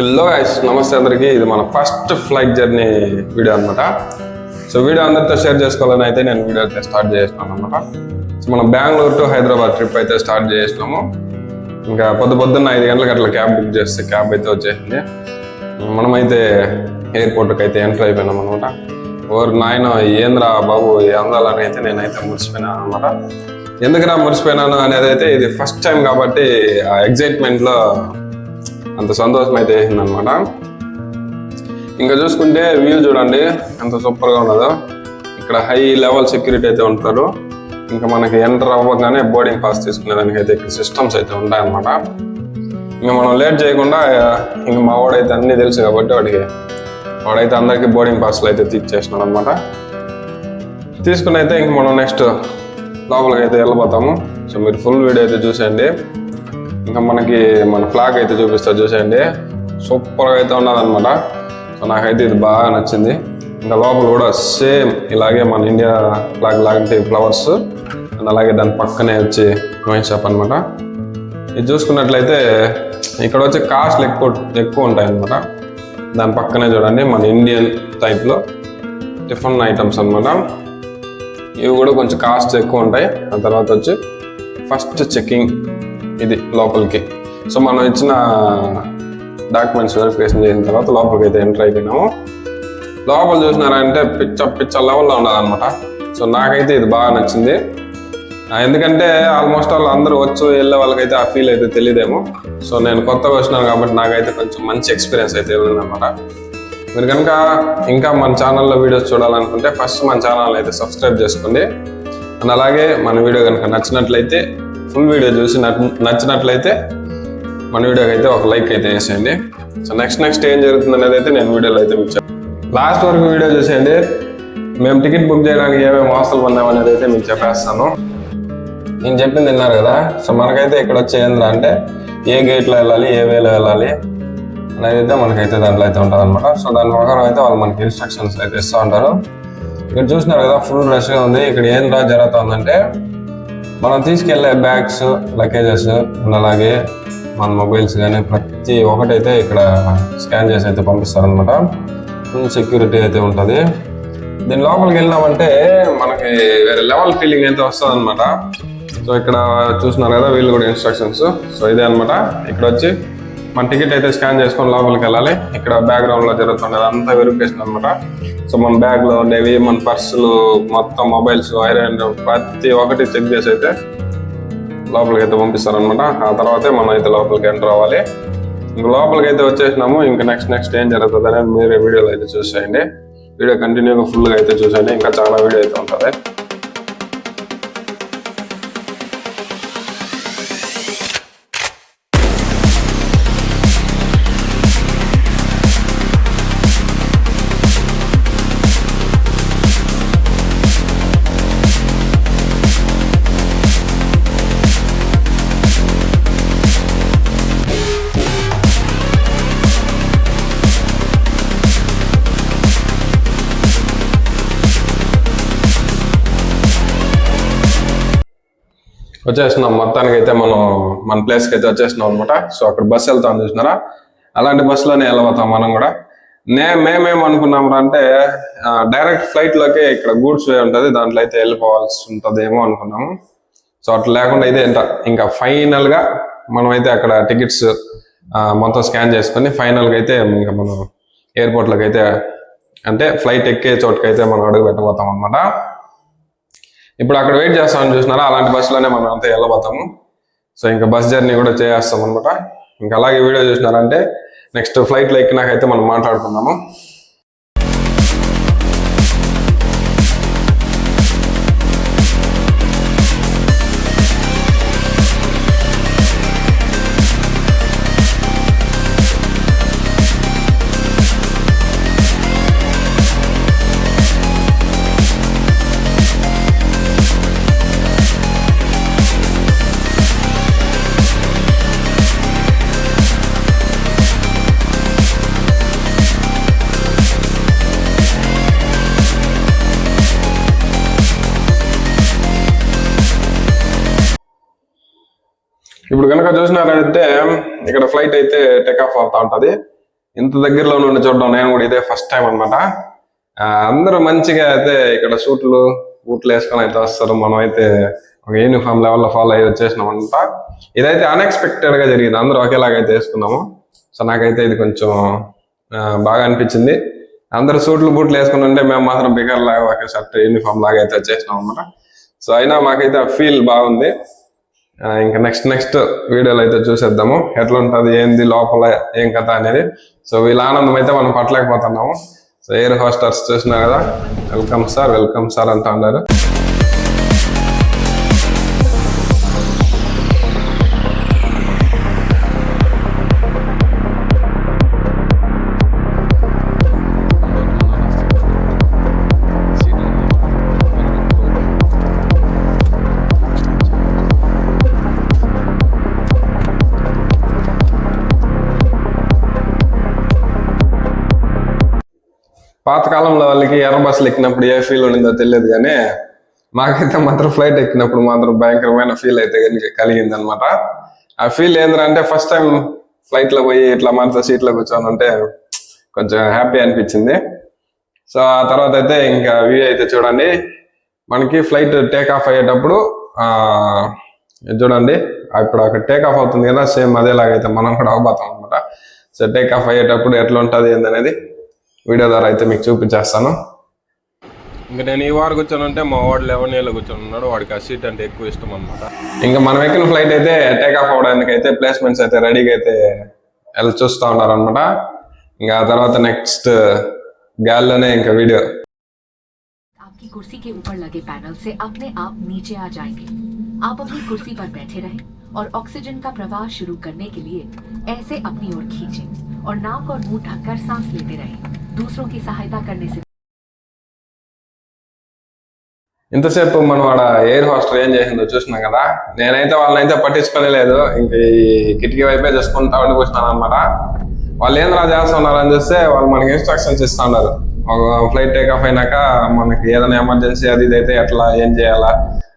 Hello guys నమస్తే అందరికీ. ఇది మన ఫస్ట్ ఫ్లైట్ జర్నీ వీడియో అనమాట సో వీడియో అందరితో షేర్ చేసుకోవాలని అయితే నేను వీడియో అయితే స్టార్ట్ చేసినాను అనమాట సో మనం బెంగళూరు టు హైదరాబాద్ ట్రిప్ అయితే స్టార్ట్ చేసినాము. ఇంకా పొద్దు పొద్దున్న ఐదు గంటలకు అట్లా క్యాబ్ బుక్ చేస్తే క్యాబ్ అయితే వచ్చేసింది. మనమైతే ఎయిర్పోర్ట్కి అయితే ఎంటర్ అయిపోయినాం అనమాట ఓరు నాయన ఏంద్రా బాబు అందాలని అయితే నేనైతే మురిసిపోయినాను అనమాట ఎందుకురా మురిసిపోయినాను అనేది అయితే ఇది ఫస్ట్ టైం కాబట్టి ఆ ఎగ్జైట్మెంట్లో అంత సంతోషం అయితే వేసిందనమాట ఇంకా చూసుకుంటే వ్యూ చూడండి ఎంత సూపర్గా ఉన్నదో. ఇక్కడ హై లెవెల్ సెక్యూరిటీ అయితే ఉంటారు. ఇంకా మనకి ఎంటర్ అవ్వగానే బోర్డింగ్ పాస్ తీసుకునేదానికి అయితే ఇక్కడ సిస్టమ్స్ అయితే ఉంటాయన్నమాట. ఇంకా మనం లేట్ చేయకుండా ఇంకా మా వాడైతే అన్నీ తెలుసు కాబట్టి వాడికి వాడైతే అందరికీ బోర్డింగ్ పాస్లు అయితే తీర్చేసినాడు అనమాట తీసుకుని అయితే ఇంక మనం నెక్స్ట్ లోపలికి అయితే వెళ్ళిపోతాము సో మీరు ఫుల్ వీడియో అయితే చూసేయండి. ఇంకా మనకి మన ఫ్లాగ్ అయితే చూపిస్తారు చూసేయండి. సూపర్గా అయితే ఉన్నదనమాట సో నాకైతే ఇది బాగా నచ్చింది. ఇంకా లోపల కూడా సేమ్ ఇలాగే మన ఇండియా ఫ్లాగ్ లాంటి ఫ్లవర్స్ అండ్ అలాగే దాని పక్కనే వచ్చి వైన్ షాప్ అనమాట ఇది చూసుకున్నట్లయితే ఇక్కడ వచ్చి కాస్ట్లు ఎక్కువ ఎక్కువ ఉంటాయి అనమాట దాని పక్కనే చూడండి మన ఇండియన్ టైప్లో టిఫిన్ ఐటమ్స్ అనమాట ఇవి కూడా కొంచెం కాస్ట్ ఎక్కువ ఉంటాయి. ఆ తర్వాత వచ్చి ఫస్ట్ చెకింగ్ ఇది లోపలికి. సో మనం ఇచ్చిన డాక్యుమెంట్స్ వెరిఫికేషన్ చేసిన తర్వాత లోపలికి అయితే ఎంటర్ అయిపోయినాము. లోపల చూసినారంటే పిచ్చ పిచ్చ లెవెల్లో ఉండాలన్నమాట. సో నాకైతే ఇది బాగా నచ్చింది. ఎందుకంటే ఆల్మోస్ట్ వాళ్ళు అందరూ వచ్చి వెళ్ళే వాళ్ళకైతే ఆ ఫీల్ అయితే తెలియదేమో సో నేను కొత్తగా వచ్చినాను కాబట్టి నాకైతే కొంచెం మంచి ఎక్స్పీరియన్స్ అయితే అనమాట మీరు కనుక ఇంకా మన ఛానల్లో వీడియోస్ చూడాలనుకుంటే ఫస్ట్ మన ఛానల్ అయితే సబ్స్క్రైబ్ చేసుకోండి. అండ్ అలాగే మన వీడియో కనుక నచ్చినట్లయితే ఫుల్ వీడియో చూసి నచ్చినట్లయితే మన వీడియోకి అయితే ఒక లైక్ అయితే వేసేయండి. సో నెక్స్ట్ నెక్స్ట్ ఏం జరుగుతుంది అనేది అయితే నేను వీడియోలో అయితే మీకు లాస్ట్ వరకు వీడియో చూసేయండి. మేము టికెట్ బుక్ చేయడానికి ఏమేమి వాస్తులు పొందామనేది అయితే మీకు చెప్పేస్తాను. నేను చెప్పింది విన్నారు కదా? సో మనకైతే ఇక్కడ వచ్చే అంటే ఏ గేట్లో వెళ్ళాలి ఏ వేలో వెళ్ళాలి అనేది అయితే మనకైతే దాంట్లో అయితే ఉంటుంది అనమాట సో దాని ప్రకారం అయితే వాళ్ళు మనకి ఇన్స్ట్రక్షన్స్ అయితే ఇస్తూ ఉంటారు. ఇక్కడ చూసినారు కదా ఫుల్ రష్గా ఉంది. ఇక్కడ ఏం రా జరుగుతుందంటే మనం తీసుకెళ్ళే బ్యాగ్స్ లగేజెస్ అలాగే మన మొబైల్స్ కానీ ప్రతి ఒక్కటైతే ఇక్కడ స్కాన్ చేసి అయితే పంపిస్తారనమాట ఫుల్ సెక్యూరిటీ అయితే ఉంటుంది. దీని లోపలికి వెళ్ళినామంటే మనకి వేరే లెవెల్ ఫీలింగ్ అయితే వస్తుంది అనమాట సో ఇక్కడ చూస్తున్నారు కదా వీళ్ళు కూడా ఇన్స్ట్రక్షన్స్ సో ఇదే అనమాట ఇక్కడ వచ్చి మన టికెట్ అయితే స్కాన్ చేసుకొని లోపలికి వెళ్ళాలి. ఇక్కడ బ్యాక్గ్రౌండ్లో జరుగుతుండేది అంతా వెరిఫికేషన్ అనమాట సో మన బ్యాగ్లో ఉండేవి మన పర్సులు మొత్తం మొబైల్స్ ఐరన్ ప్రతి ఒక్కటి చెక్ చేసి అయితే లోపలికి అయితే పంపిస్తారనమాట ఆ తర్వాతే మనం అయితే లోపలికి ఎంటర్ అవ్వాలి. ఇంక లోపలికి అయితే వచ్చేసినాము. ఇంకా నెక్స్ట్ నెక్స్ట్ ఏం జరుగుతుంది అనేది మీరే వీడియోలో అయితే చూసేయండి. వీడియో కంటిన్యూగా ఫుల్గా అయితే చూసేయండి. ఇంకా చాలా వీడియో అయితే ఉంటుంది. వచ్చేస్తున్నాం. మొత్తానికి అయితే మనం మన ప్లేస్కి అయితే వచ్చేసినాం అనమాట సో అక్కడ బస్సు వెళ్తాం చూసినారా? అలాంటి బస్సులోనే వెళ్ళబోతాం మనం కూడా. నే మేమేం అనుకున్నాం అంటే డైరెక్ట్ ఫ్లైట్లోకి ఇక్కడ గూడ్స్ వే ఉంటుంది. దాంట్లో అయితే వెళ్ళిపోవాల్సి ఉంటుందేమో అనుకున్నాము. సో అట్లా లేకుండా అయితే ఎంత ఇంకా ఫైనల్గా మనం అయితే అక్కడ టికెట్స్ మొత్తం స్కాన్ చేసుకొని ఫైనల్గా అయితే ఇంకా మనం ఎయిర్పోర్ట్లోకి అయితే అంటే ఫ్లైట్ ఎక్కే చోటుకైతే మనం అడుగు పెట్టబోతాం అనమాట ఇప్పుడు అక్కడ వెయిట్ చేస్తామని చూసినారా? అలాంటి బస్సులోనే మనం అంతా వెళ్ళబోతాము. సో ఇంకా బస్ జర్నీ కూడా చేస్తాం అనమాట ఇంకా అలాగే వీడియో చూసినారంటే నెక్స్ట్ ఫ్లైట్లో ఎక్కినాకైతే మనం మాట్లాడుకుందాము. కనుక చూసినారంటే ఇక్కడ ఫ్లైట్ అయితే టేక్ ఆఫ్ అవుతా ఉంటది. ఇంత దగ్గరలో నుండి చూడడం నేను కూడా ఇదే ఫస్ట్ టైం అనమాట అందరూ మంచిగా అయితే ఇక్కడ సూట్లు బూట్లు వేసుకొని అయితే వస్తారు. మనం అయితే ఒక యూనిఫామ్ లెవెల్లో ఫాలో అయ్యి వచ్చేసినాం అనమాట ఇదైతే అన్ఎక్స్పెక్టెడ్గా జరిగింది. అందరూ ఒకేలాగైతే వేసుకున్నాము. సో నాకైతే ఇది కొంచెం బాగా అనిపించింది. అందరూ సూట్లు బూట్లు వేసుకుని ఉంటే మేము మాత్రం బిగర్ లాగా ఒక షర్ట్ యూనిఫామ్ లాగా అయితే వచ్చేసినాం అనమాట సో అయినా మాకైతే ఆ ఫీల్ బాగుంది. ఇంకా నెక్స్ట్ నెక్స్ట్ వీడియోలో అయితే చూసేద్దాము. ఎట్లా ఉంటుంది ఏంది లోపల ఏం కథ అనేది. సో వీళ్ళ ఆనందం అయితే మనం పట్టలేకపోతున్నాము. సో ఎయిర్ హోస్టర్స్ చూసినా కదా? వెల్కమ్ సార్ వెల్కమ్ సార్ అంటున్నారు పాతకాలంలో వాళ్ళకి ఎర్ర బస్సులు ఎక్కినప్పుడు ఏ ఫీల్ ఉండిందో తెలియదు కానీ మాకైతే మాత్రం ఫ్లైట్ ఎక్కినప్పుడు మాత్రం భయంకరమైన ఫీల్ అయితే కలిగింది అనమాట ఆ ఫీల్ ఏంటంటే ఫస్ట్ టైం ఫ్లైట్లో పోయి ఇట్లా మనతో సీట్లో కూర్చొని ఉంటే కొంచెం హ్యాపీ అనిపించింది. సో ఆ తర్వాత అయితే ఇంకా వ్యూ అయితే చూడండి. మనకి ఫ్లైట్ టేక్ ఆఫ్ అయ్యేటప్పుడు ఇది చూడండి ఇప్పుడు అక్కడ టేక్ ఆఫ్ అవుతుంది కదా సేమ్ అదేలాగైతే మనం కూడా అవబోతాం అనమాట సో టేక్ ఆఫ్ అయ్యేటప్పుడు ఎట్లా ఉంటుంది ఏందనేది వీడియో ద్వారా అయితే మీకు చూపించేస్తాను ఇంకా నేను ఈ వారు కూర్చొని ఉంటే మా వాడు లెవెన్ ఇయర్లో కూర్చొని ఉన్నాడు వాడికి ఆ సీట్ అంటే ఎక్కువ ఇష్టం అనమాట ఇంకా మనం ఎక్కిన ఫ్లైట్ అయితే టేక్ ఆఫ్ అవడానికి అయితే ప్లేస్మెంట్స్ అయితే రెడీగా అయితే వెళ్ళి చూస్తూ ఉన్నారు అనమాట ఇంకా ఆ తర్వాత నెక్స్ట్ గాల్లోనే ఇంకా వీడియో आपकी कुर्सी के ऊपर लगे पैनल से अपने आप नीचे आ जाएंगे आप अपनी कुर्सी पर बैठे रहें और ऑक्सीजन का प्रवाह शुरू करने के लिए ऐसे अपनी ओर खींचें और नाक और मुंह ढककर सांस लेते रहें दूसरों की सहायता करने से ఇంతసేపు మనం వాడ ఎయిర్ హోస్టర్ ఏం చేసిందో చూసినాం కదా నేనైతే వాళ్ళనైతే పట్టించుకునే లేదు ఇంక ఈ కిటికీ వైపే చూసుకుంటా ఉండిపోతున్నాను అనమాట వాళ్ళు ఏం రా చేస్తున్నారు అని చూస్తే వాళ్ళు మనకి ఇన్స్ట్రక్షన్స్ ఇస్తా ఉన్నారు ఒక ఫ్లైట్ టేక్ ఆఫ్ అయినాక మనకి ఏదైనా ఎమర్జెన్సీ అది ఇది అయితే ఎట్లా ఏం చేయాలా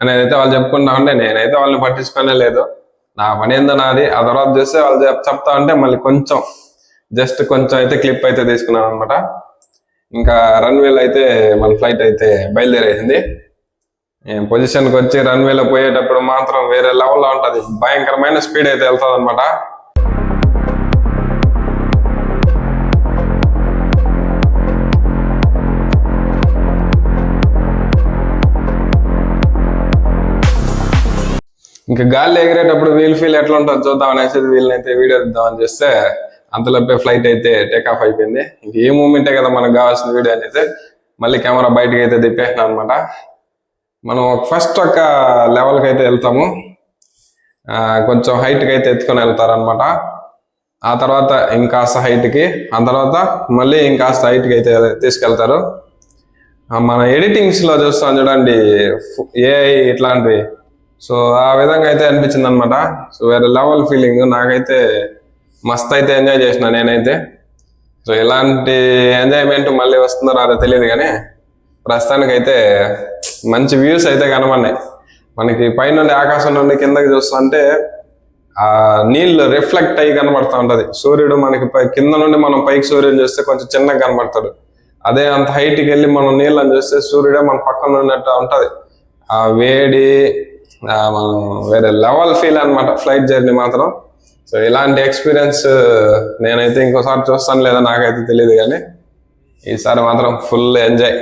అనేది అయితే వాళ్ళు చెప్పుకుంటా ఉంటే నేనైతే వాళ్ళని పట్టించుకునే లేదు. నా పని ఏందో నాది. ఆ తర్వాత చూస్తే వాళ్ళు చెప్తా ఉంటే మళ్ళీ కొంచెం జస్ట్ కొంచెం అయితే క్లిప్ అయితే తీసుకున్నాను అనమాట ఇంకా రన్వేలో అయితే మన ఫ్లైట్ అయితే బయలుదేరేసింది. పొజిషన్కి వచ్చి రన్వేలో పోయేటప్పుడు మాత్రం వేరే లెవెల్లో ఉంటుంది. భయంకరమైన స్పీడ్ అయితే వెళ్తుంది అనమాట ఇంకా గాలి ఎగిరేటప్పుడు వీల్ ఫీల్ ఎట్లా ఉంటుందో చూద్దాం అనేసి వీళ్ళని అయితే వీడియో తీద్దామని చేస్తే అంతలోపే ఫ్లైట్ అయితే టేక్ ఆఫ్ అయిపోయింది. ఇంకా ఏ మూమెంటే కదా మనకు కావాల్సిన వీడియో అనేది మళ్ళీ కెమెరా బయటకి అయితే తిప్పేసిన అనమాట మనం ఫస్ట్ ఒక లెవెల్కి అయితే వెళ్తాము. కొంచెం హైట్కి అయితే ఎత్తుకొని వెళ్తారనమాట ఆ తర్వాత ఇంకాస్త హైట్కి ఆ తర్వాత మళ్ళీ ఇంకాస్త హైట్కి అయితే తీసుకెళ్తారు. మన ఎడిటింగ్స్లో చూస్తాం చూడండి ఏఐ ఇట్లాంటివి. సో ఆ విధంగా అయితే అనిపించింది అనమాట సో వేరే లెవెల్ ఫీలింగ్ నాకైతే మస్త్ అయితే ఎంజాయ్ చేసిన నేనైతే. సో ఇలాంటి ఎంజాయ్మెంట్ మళ్ళీ వస్తుందో రాదో తెలియదు కానీ ప్రస్తుతానికైతే మంచి వ్యూస్ అయితే కనబడినాయి. మనకి పైనుండి ఆకాశం నుండి కిందకి చూస్తుంటే ఆ నీళ్ళు రిఫ్లెక్ట్ అయ్యి కనబడతా ఉంటుంది. సూర్యుడు మనకి పై కింద నుండి మనం పైకి సూర్యుడు చూస్తే కొంచెం చిన్నగా కనబడతాడు. అదే అంత హైట్కి వెళ్ళి మనం నీళ్ళని చూస్తే సూర్యుడే మన పక్కన ఉన్నట్టు ఉంటుంది. ఆ వేడి మనం వేరే లెవెల్ ఫీల్ అనమాట ఫ్లైట్ జర్నీ మాత్రం. సో ఇలాంటి ఎక్స్పీరియన్స్ నేనైతే ఇంకోసారి చూస్తాను లేదా నాకైతే తెలియదు కానీ ఈసారి మాత్రం ఫుల్ ఎంజాయ్.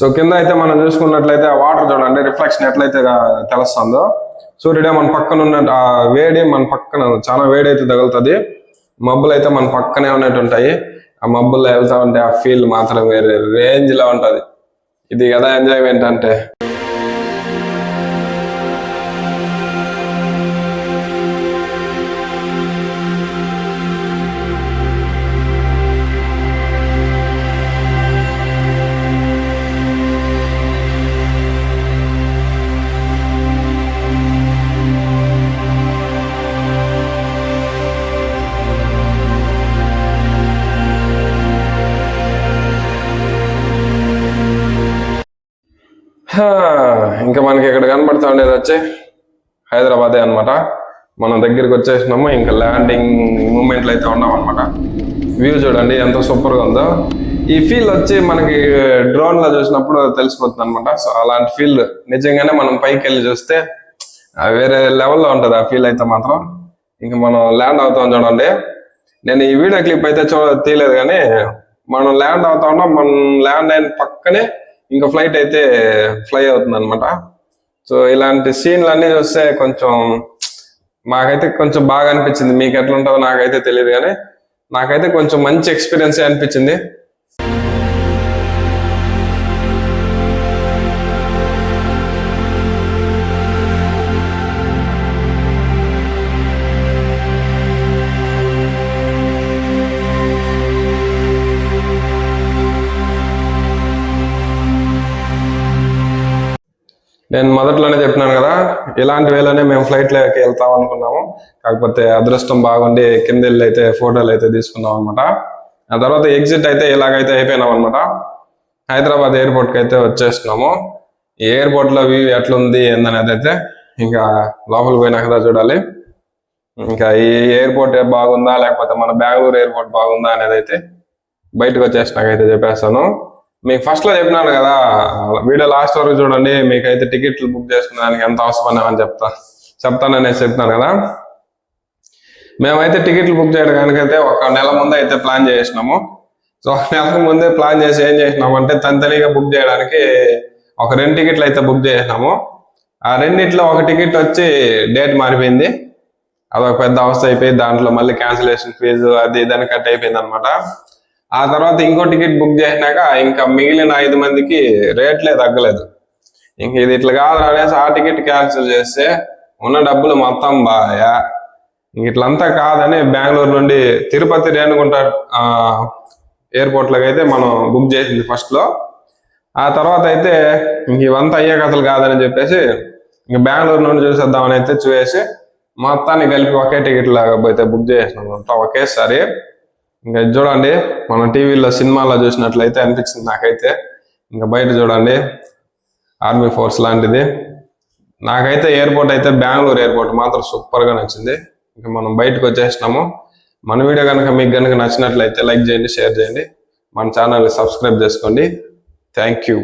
సో కింద అయితే మనం చూసుకున్నట్లయితే ఆ వాటర్ చూడండి రిఫ్లెక్షన్ ఎట్లయితే తెలుస్తుందో. సూర్యుడే మన పక్కన ఉన్న ఆ వేడి మన పక్కన చాలా వేడి అయితే తగులుతుంది. మబ్బులు అయితే మన పక్కనే ఉన్నట్టు ఉంటాయి ఆ మబ్బుల్లో వెళ్తా ఉంటే ఆ ఫీల్ మాత్రం వేరే రేంజ్ ఉంటుంది ఉంటది. ఇది కదా ఎంజాయ్మెంట్ అంటే. ఇంకా మనకి ఇక్కడ కనబడుతూ ఉండేది వచ్చి హైదరాబాదే అన్నమాట. మనం దగ్గరికి వచ్చేసినాము ఇంకా ల్యాండింగ్ మూమెంట్లు అయితే ఉన్నాం అనమాట వ్యూ చూడండి ఎంత సూపర్గా ఉందో. ఈ ఫీల్ వచ్చి మనకి డ్రోన్లో చూసినప్పుడు తెలిసిపోతుంది అనమాట సో అలాంటి ఫీల్ నిజంగానే మనం పైకి వెళ్ళి చూస్తే వేరే లెవెల్లో ఉంటుంది ఆ ఫీల్ అయితే మాత్రం. ఇంకా మనం ల్యాండ్ అవుతాం చూడండి. నేను ఈ వీడియో క్లిప్ అయితే చూ తీయలేదు కానీ మనం ల్యాండ్ అవుతా ఉన్నాం మనం ల్యాండ్ అయిన పక్కనే ఇంకా ఫ్లైట్ అయితే ఫ్లై అవుతుంది అనమాట సో ఇలాంటి సీన్లు అన్ని చూస్తే కొంచెం మాకైతే కొంచెం బాగా అనిపించింది. మీకు ఎట్లా ఉంటుందో నాకైతే తెలియదు కానీ నాకైతే కొంచెం మంచి ఎక్స్పీరియన్స్ అనిపించింది. ఇలాంటి వేలోనే మేము ఫ్లైట్లోకి వెళ్తాం అనుకున్నాము. కాకపోతే అదృష్టం బాగుండి కింద వెళ్ళి అయితే ఫోటోలు అయితే తీసుకున్నాం అనమాట ఆ తర్వాత ఎగ్జిట్ అయితే ఇలాగైతే అయిపోయినాం అనమాట హైదరాబాద్ ఎయిర్పోర్ట్కి అయితే వచ్చేస్తున్నాము ఈ ఎయిర్పోర్ట్లో వ్యూ ఎట్లుంది ఏందనేది అయితే ఇంకా లోపలికి పోయినాక కదా చూడాలి. ఇంకా ఈ ఎయిర్పోర్ట్ బాగుందా లేకపోతే మన బెంగళూరు ఎయిర్పోర్ట్ బాగుందా అనేది అయితే బయటకు వచ్చేసినాకైతే చెప్పేస్తాను. మీకు ఫస్ట్లో చెప్పినాను కదా వీడియో లాస్ట్ వరకు చూడండి మీకైతే టికెట్లు బుక్ చేసుకున్నానికి ఎంత అవసరం అని చెప్తా చెప్తాననేసి చెప్తాను కదా. మేమైతే టికెట్లు బుక్ చేయడానికైతే ఒక నెల ముందే అయితే ప్లాన్ చేసినాము. సో ఒక నెల ముందే ప్లాన్ చేసి ఏం చేసినాము అంటే తనితనిగా బుక్ చేయడానికి ఒక రెండు టికెట్లు అయితే బుక్ చేసినాము. ఆ రెండిట్లో ఒక టికెట్ వచ్చి డేట్ మారిపోయింది. అదొక పెద్ద అవస్థ అయిపోయి దాంట్లో మళ్ళీ క్యాన్సిలేషన్ ఫీజు అది ఇదని కట్ అయిపోయింది అనమాట ఆ తర్వాత ఇంకో టికెట్ బుక్ చేసినాక ఇంకా మిగిలిన ఐదు మందికి రేట్లే తగ్గలేదు. ఇంక ఇది ఇట్లా కాదు అనేసి ఆ టికెట్ క్యాన్సిల్ చేస్తే ఉన్న డబ్బులు మొత్తం బాయా ఇంక ఇట్లంతా కాదని బెంగళూరు నుండి తిరుపతి రేణుగుంట ఎయిర్పోర్ట్లోకి అయితే మనం బుక్ చేసింది ఫస్ట్లో ఆ తర్వాత అయితే ఇంక ఇవంతా అయ్యే కథలు కాదని చెప్పేసి ఇంక బెంగళూరు నుండి చూసేద్దామని అయితే చూసేసి మొత్తాన్ని కలిపి ఒకే టికెట్ లాగా అయితే బుక్ చేసినాం అంతా ఒకేసారి. ఇంకా ఇది చూడండి మనం టీవీలో సినిమాలో చూసినట్లయితే అనిపించింది నాకైతే. ఇంకా బయట చూడండి ఆర్మీ ఫోర్స్ లాంటిది. నాకైతే ఎయిర్పోర్ట్ అయితే బెంగళూరు ఎయిర్పోర్ట్ మాత్రం సూపర్గా నచ్చింది. ఇంకా మనం బయటకు వచ్చేసినాము. మన వీడియో కనుక మీకు కనుక నచ్చినట్లయితే లైక్ చేయండి షేర్ చేయండి. మన ఛానల్ని సబ్స్క్రైబ్ చేసుకోండి. Thank you